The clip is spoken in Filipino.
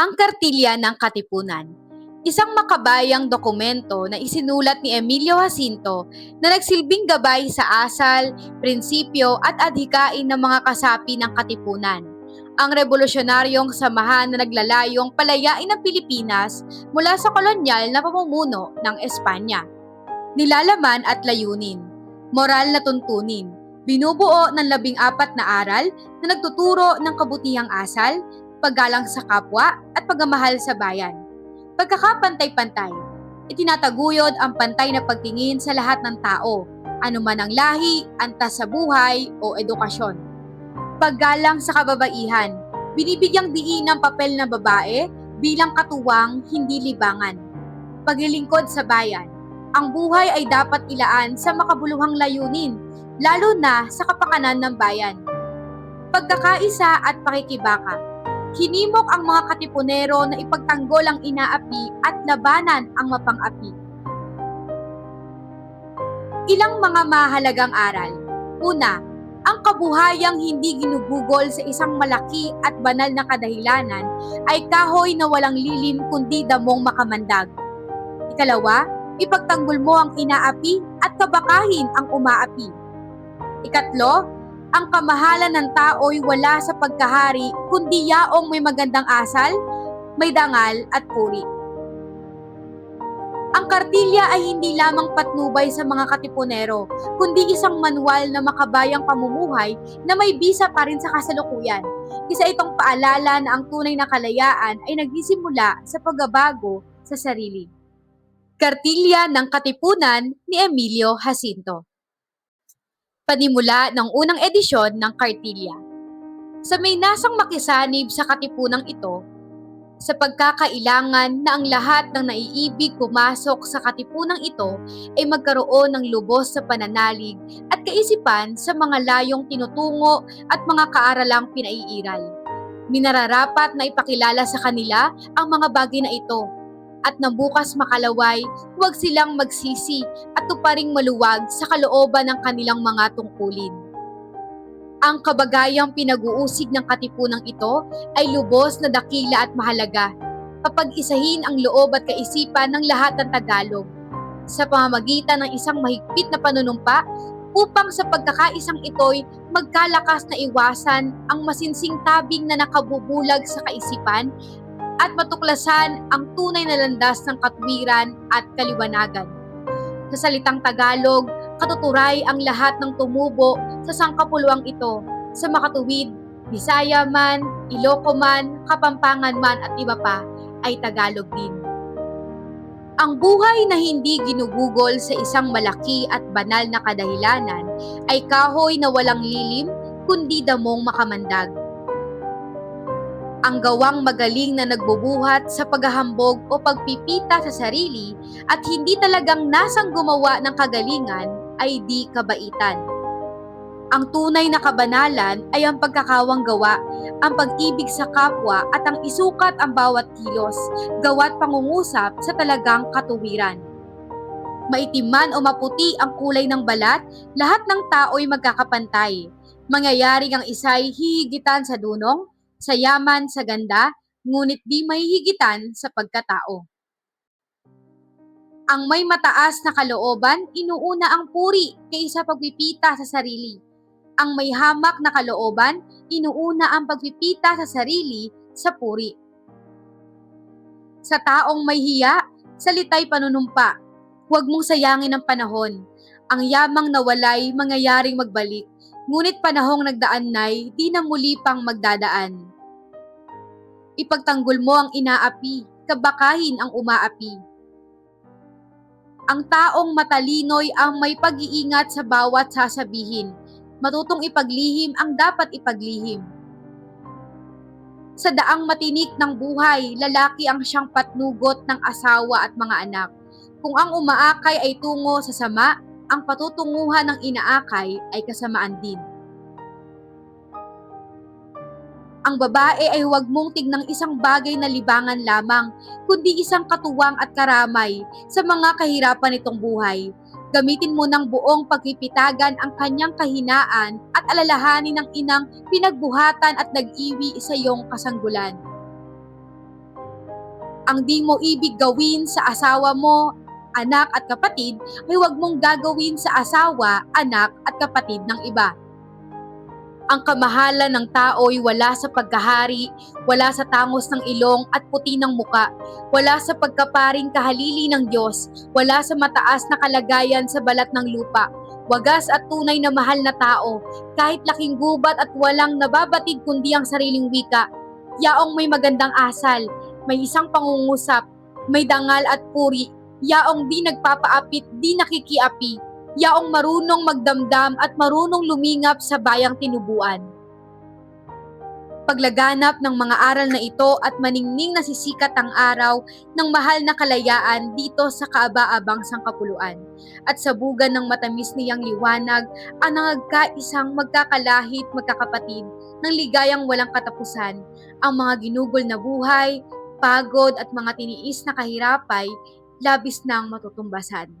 Ang Kartilya ng Katipunan Isang makabayang dokumento na isinulat ni Emilio Jacinto na nagsilbing gabay sa asal, prinsipyo at adhikain ng mga kasapi ng katipunan. Ang revolusyonaryong samahan na naglalayong palayain ang Pilipinas mula sa kolonyal na pamumuno ng Espanya. Nilalaman at layunin, moral na tuntunin, binubuo ng labing apat na aral na nagtuturo ng kabutihang asal, paggalang sa kapwa at pagmamahal sa bayan. Pagkakapantay-pantay, itinataguyod ang pantay na pagtingin sa lahat ng tao, anuman ang lahi, antas sa buhay o edukasyon. Paggalang sa kababaihan, binibigyang diin ng papel ng babae bilang katuwang, hindi libangan. Paglilingkod sa bayan, ang buhay ay dapat ilaan sa makabuluhang layunin, lalo na sa kapakanan ng bayan. Pagkakaisa at pakikibaka, Hinimok ang mga katipunero na ipagtanggol ang inaapi at labanan ang mapang-api. Ilang mga mahalagang aral. Una, ang kabuhayang hindi ginugugol sa isang malaki at banal na kadahilanan ay kahoy na walang lilim kundi damong makamandag. Ikalawa, ipagtanggol mo ang inaapi at kabakahin ang umaapi. Ikatlo, ang kamahalan ng tao'y wala sa pagkahari, kundi yaong may magandang asal, may dangal at puri. Ang kartilya ay hindi lamang patnubay sa mga katipunero, kundi isang manual na makabayang pamumuhay na may bisa pa rin sa kasalukuyan. Isa itong paalala na ang tunay na kalayaan ay nagsisimula sa pagbabago sa sarili. Kartilya ng Katipunan ni Emilio Jacinto panimula ng unang edisyon ng Kartilya. Sa may nasang makisanib sa katipunang ito, sa pagkakailangan na ang lahat ng naiibig pumasok sa katipunang ito ay magkaroon ng lubos sa pananalig at kaisipan sa mga layong tinutungo at mga kaaralang pinaiiral. Minararapat na ipakilala sa kanila ang mga bagay na ito at na bukas makalaway, huwag silang magsisi at tuparing maluwag sa kalooban ng kanilang mga tungkulin. Ang kabagayang pinag-uusig ng katipunang ito ay lubos na dakila at mahalaga kapag isahin ang loob at kaisipan ng lahat ng Tagalog sa pamamagitan ng isang mahigpit na panunumpa upang sa pagkakaisang ito'y magkalakas na iwasan ang masinsing tabing na nakabubulag sa kaisipan at matuklasan ang tunay na landas ng katwiran at kaliwanagan. Sa salitang Tagalog, katuturay ang lahat ng tumubo sa sangkapuluang ito sa makatuwid, Bisaya man, Iloco man, Kapampangan man at iba pa ay Tagalog din. Ang buhay na hindi ginugugol sa isang malaki at banal na kadahilanan ay kahoy na walang lilim kundi damong makamandag ang gawang magaling na nagbubuhat sa paghahambog o pagpipita sa sarili at hindi talagang nasang gumawa ng kagalingan ay di kabaitan. Ang tunay na kabanalan ay ang pagkakawang gawa, ang pag-ibig sa kapwa at ang isukat ang bawat kilos, gawat pangungusap sa talagang katuwiran. Maitim man o maputi ang kulay ng balat, lahat ng tao'y magkakapantay. Mangyayaring ang isa'y hihigitan sa dunong, sa yaman, sa ganda, ngunit di mahihigitan sa pagkatao. Ang may mataas na kalooban, inuuna ang puri kaysa pagpipita sa sarili. Ang may hamak na kalooban, inuuna ang pagpipita sa sarili sa puri. Sa taong may hiya, salitay panunumpa. Huwag mong sayangin ang panahon. Ang yamang nawalay, mangyayaring magbalik. Ngunit panahong nagdaan na'y di na muli pang magdadaan. Ipagtanggol mo ang inaapi, kabakahin ang umaapi. Ang taong matalinoy ang may pag-iingat sa bawat sasabihin, matutong ipaglihim ang dapat ipaglihim. Sa daang matinik ng buhay, lalaki ang siyang patnugot ng asawa at mga anak. Kung ang umaakay ay tungo sa sama, ang patutunguhan ng inaakay ay kasamaan din. Ang babae ay huwag mong tignang isang bagay na libangan lamang, kundi isang katuwang at karamay sa mga kahirapan nitong buhay. Gamitin mo ng buong pagpipitagan ang kanyang kahinaan at alalahanin ng inang pinagbuhatan at nag-iwi sa iyong kasanggulan. Ang di mo ibig gawin sa asawa mo, anak at kapatid, ay huwag mong gagawin sa asawa, anak at kapatid ng iba. Ang kamahalan ng tao ay wala sa pagkahari, wala sa tangos ng ilong at puti ng muka, wala sa pagkaparing kahalili ng Diyos, wala sa mataas na kalagayan sa balat ng lupa, wagas at tunay na mahal na tao, kahit laking gubat at walang nababatid kundi ang sariling wika. Yaong may magandang asal, may isang pangungusap, may dangal at puri, yaong di nagpapaapit, di nakikiapi, yaong marunong magdamdam at marunong lumingap sa bayang tinubuan. Paglaganap ng mga aral na ito at maningning na sisikat ang araw ng mahal na kalayaan dito sa kaaba-abang sangkapuluan. At sa bugan ng matamis niyang liwanag, ang nangagkaisang magkakalahit magkakapatid ng ligayang walang katapusan, ang mga ginugol na buhay, pagod at mga tiniis na kahirapay, labis nang matutumbasan.